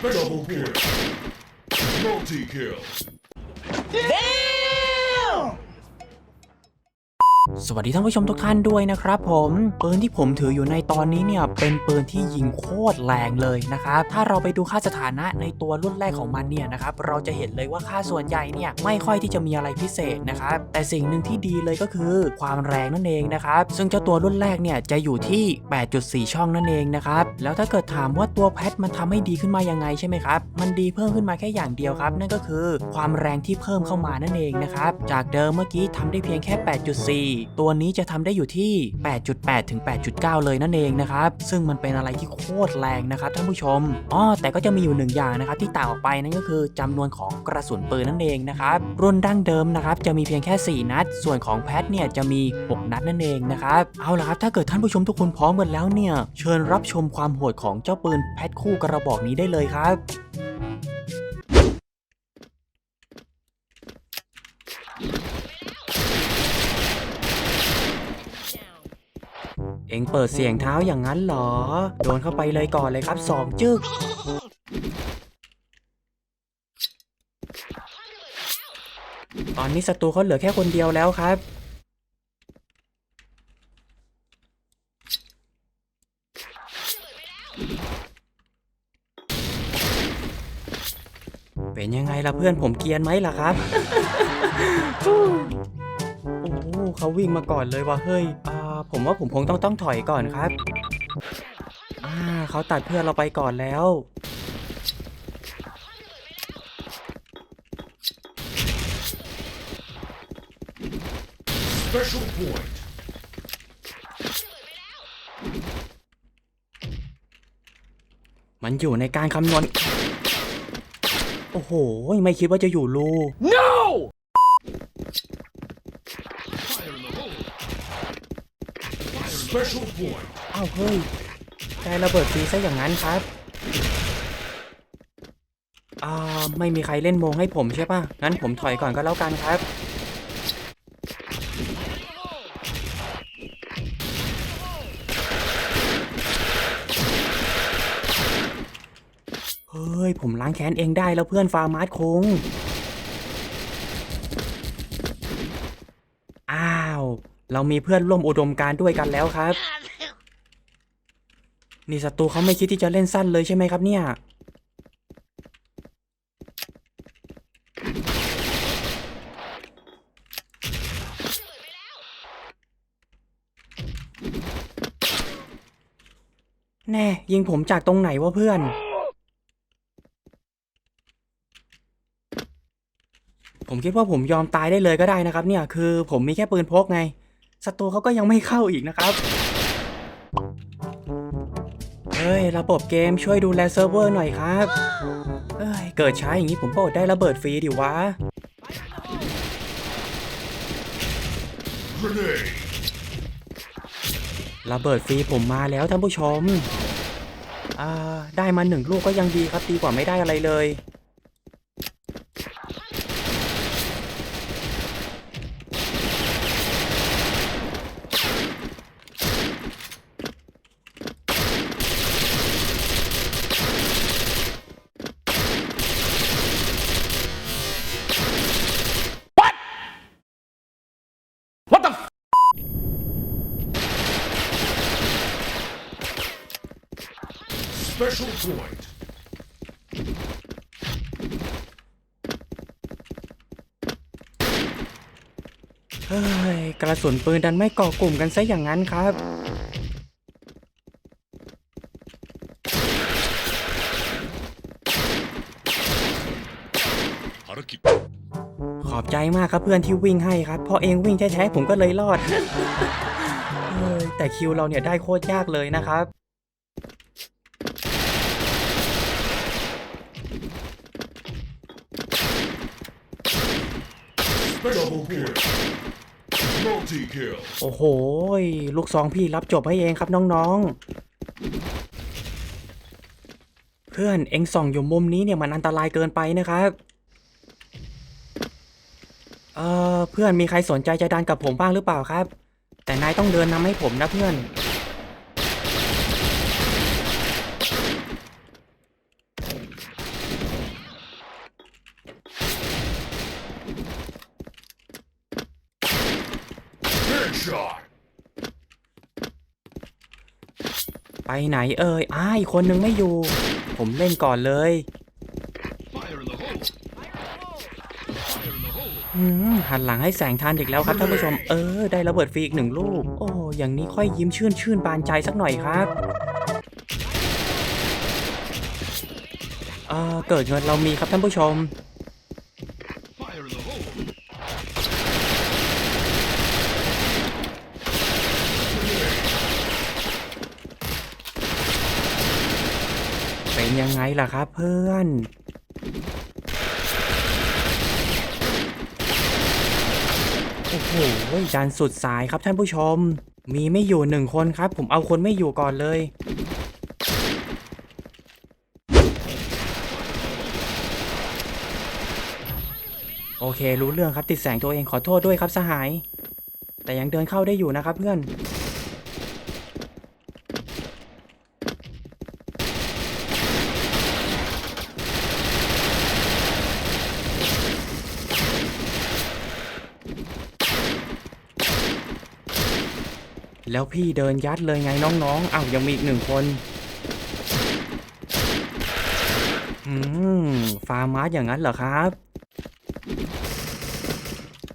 Double kill. Multi kill. สวัสดีท่านผู้ชมทุกท่านด้วยนะครับผมปืนที่ผมถืออยู่ในตอนนี้เนี่ยเป็นปืนที่ยิงโคตรแรงเลยนะครับถ้าเราไปดูค่าสถานะในตัวรุ่นแรกของมันเนี่ยนะครับเราจะเห็นเลยว่าค่าส่วนใหญ่เนี่ยไม่ค่อยที่จะมีอะไรพิเศษนะครับแต่สิ่งหนึ่งที่ดีเลยก็คือความแรงนั่นเองนะครับซึ่งเจ้าตัวรุ่นแรกเนี่ยจะอยู่ที่ 8.4 ช่องนั่นเองนะครับแล้วถ้าเกิดถามว่าตัวแพทมันทำให้ดีขึ้นมายังไงใช่ไหมครับมันดีเพิ่มขึ้นมาแค่อย่างเดียวครับ นั่นก็คือความแรงที่เพิ่มเข้ามานั่นเองนะครับจากเดิมเมื่อกี้ทำได้เพียงแค่ 8.4ตัวนี้จะทำได้อยู่ที่ 8.8 ถึง 8.9 เลยนั่นเองนะครับ ซึ่งมันเป็นอะไรที่โคตรแรงนะครับท่านผู้ชมอ๋อแต่ก็จะมีอยู่หนึ่งอย่างนะครับที่ต่างออกไปนั่นก็คือจำนวนของกระสุนปืนนั่นเองนะครับรุ่นดั้งเดิมนะครับจะมีเพียงแค่ 4 นัด ส่วนของแพทเนี่ยจะมี 6 นัดนั่นเองนะครับเอาละครับถ้าเกิดท่านผู้ชมทุกคนพร้อมกันแล้วเนี่ยเชิญรับชมความโหดของเจ้าปืนแพทคู่กระบอกนี้ได้เลยครับ เอ็งเปิดเสียงเท้าอย่างนั้นเหรอ โดนเข้าไปเลยก่อนเลยครับสองจึก ตอนนี้ศัตรูเขาเหลือแค่คนเดียวแล้วครับ เป็นยังไงล่ะเพื่อนผมเกียนไหมล่ะครับ โอ้เขาวิ่งมาก่อนเลยว่ะเฮ้ยอ่า ผมว่าผมคงต้องต้องถอยก่อนครับอ่าเขาตัดเพื่อนเราไปก่อนแล้ว Special point. มันอยู่ในการคำนวณ โอ้โห ไม่คิดว่าจะอยู่รู Fire in the hole. Special point. อ้าวเฮ้ยใจระเบิดฟรีซะอย่างนั้นครับอ่าไม่มีใครเล่นโมงให้ผมใช่ปะงั้นผมถอยก่อนก็แล้วกันครับ เฮ้ย ผมล้างแค้นเองได้แล้วเพื่อนฟาร์มาร์ทคง อ้าว เรามีเพื่อนร่วมอุดมการณ์ด้วยกันแล้วครับ นี่ศัตรูเขาไม่คิดที่จะเล่นสั้นเลยใช่ไหมครับเนี่ย แน่ยิงผมจากตรงไหนวะเพื่อน ผมคิดว่าผมยอมตายได้เลยก็ได้นะครับเนี่ย คือผมมีแค่ปืนพกไง ศัตรูเขาก็ยังไม่เข้าอีกนะครับ เฮ้ย ระบบเกมช่วยดูแลเซิร์ฟเวอร์หน่อยครับ เอ้ย เกิดช้าอย่างนี้ผมก็อดได้ระเบิดฟรีดิวะ ระเบิดฟรีผมมาแล้วท่านผู้ชม อ่า ได้มาหนึ่งลูกก็ยังดีครับดีกว่าไม่ได้อะไรเลย Special point. เฮ้ยกระสุนปืนดันไม่ก่อกลุ่มกันซะอย่างนั้นครับ ภารกิจ ขอบใจมากครับเพื่อนที่วิ่งให้ครับเพราะเองวิ่งแท้ๆผมก็เลยรอด เฮ้ยแต่คิวเราเนี่ยได้โคตรยากเลยนะครับ Double kill. Multi kill. โอ้โหลูกซองพี่รับจบให้เองครับน้องๆ เพื่อนเอ็งส่องอยู่มุมนี้เนี่ยมันอันตรายเกินไปนะครับเออเพื่อนมีใครสนใจจะดันกับผมบ้างหรือเปล่าครับ แต่นายต้องเดินนำให้ผมนะเพื่อน Headshot. ไปไหนเอ่ยอ้าอีกคนนึงไม่อยู่ ผมเล่นก่อนเลยอืมหันหลังให้แสงทานอีกแล้วครับท่านผู้ชม เออ ได้ระเบิดฟรีอีกหนึ่งลูก โอ้อย่างนี้ค่อยยิ้มชื่นชื่นบานใจสักหน่อยครับ เออเกิดเงินเรามีครับท่านผู้ชม เป็นยังไงล่ะครับเพื่อน โอ้โหดันสุดสายครับท่านผู้ชม มีไม่อยู่หนึ่งคนครับ ผมเอาคนไม่อยู่ก่อนเลยโอเค รู้เรื่องครับติดแสงตัวเองขอโทษด้วยครับสหาย แต่ยังเดินเข้าได้อยู่นะครับเพื่อน แล้วพี่เดินยัดเลยไงน้องๆอ้าวยังมีอีกหนึ่งคนอืมฟาร์มาสอย่างนั้นเหรอครับ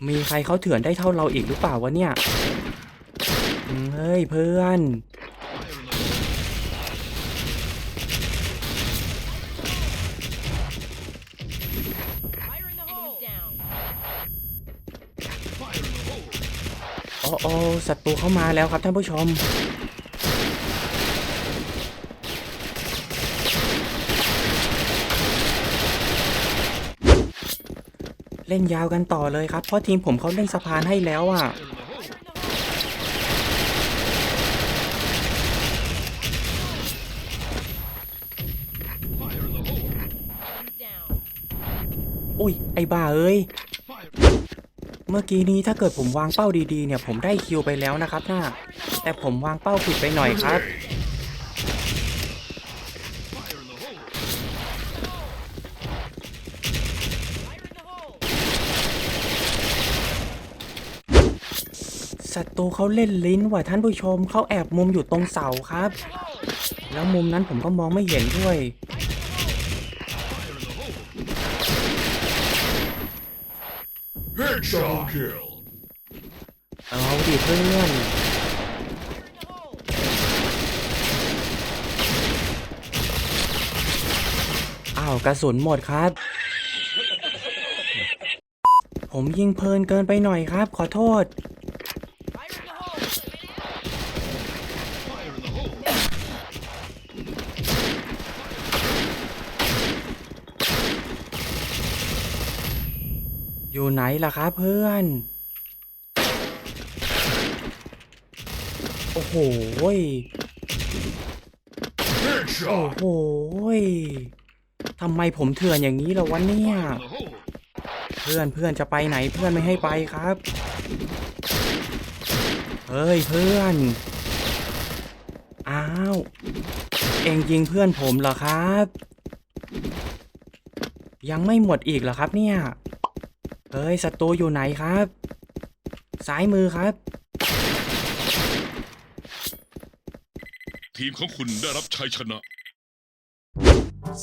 มีใครเขาเถื่อนได้เท่าเราอีกหรือเปล่าวะเนี่ยเฮ้ยเพื่อน Fire in the hole. down. Fire in the hole! โอ้โอ้ศัตรูเข้ามาแล้วครับท่านผู้ชม เล่นยาวกันต่อเลยครับ เพราะทีมผมเขาเล่นสะพานให้แล้วอะอุ้ยไอ้บ้าเอ้ย เมื่อกี้นี้ถ้าเกิดผมวางเป้าดีๆเนี่ย ผมได้คิวไปแล้วนะครับน่าแต่ผมวางเป้าผิดไปหน่อยครับ ศัตรูเขาเล่นลิ้นว่ะท่านผู้ชมเขาแอบมุมอยู่ตรงเสาครับ แล้วมุมนั้นผมก็มองไม่เห็นด้วย Headshot kill! เอาดิเพื่อนอ้าวกระสุนหมดครับ ผมยิงเพลินเกินไปหน่อยครับ ขอโทษ Fire in the hole. Fire in the hole! อยู่ไหนล่ะครับเพื่อน โอ้โหโอ้โหทำไมผมเถื่อนอย่างนี้ล่ะวะเนี่ย เพื่อนเพื่อนจะไปไหนเพื่อนไม่ให้ไปครับ เฮ้ยเพื่อน อ้าว เองยิงเพื่อนผมเหรอครับ ยังไม่หมดอีกเหรอครับเนี่ย เฮ้ยศัตรูอยู่ไหนครับ ซ้ายมือครับ ทีมของคุณได้รับชัยชนะ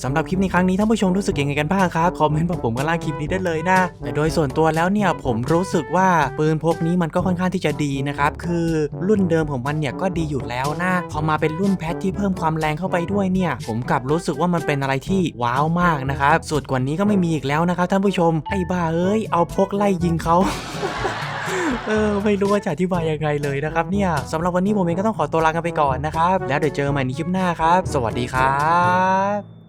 สำหรับคลิปในครั้งนี้ท่านผู้ชมรู้สึกยังไงกันบ้างครับคอมเมนต์บอกผมกันล่างคลิปนี้ได้เลยนะแต่โดยส่วนตัวแล้วเนี่ยผมรู้สึกว่าปืนพกนี้มันก็ค่อนข้างที่จะดีนะครับคือรุ่นเดิมของมันเนี่ยก็ดีอยู่แล้วนะพอมาเป็นรุ่นแพทที่เพิ่มความแรงเข้าไปด้วยเนี่ยผมกลับรู้สึกว่ามันเป็นอะไรที่ว้าวมากนะครับสุดกว่านี้ก็ไม่มีอีกแล้วนะครับท่านผู้ชมไอ้บ้าเอ้ยเอาพกไล่ยิงเขาเออไม่รู้ว่าจะอธิบายยังไงเลยนะครับเนี่ยสำหรับวันนี้ผมเองก็ต้องขอตัวลากันไปก่อนนะครับ แล้วเดี๋ยวเจอใหม่ในคลิปหน้าครับ สวัสดีครับ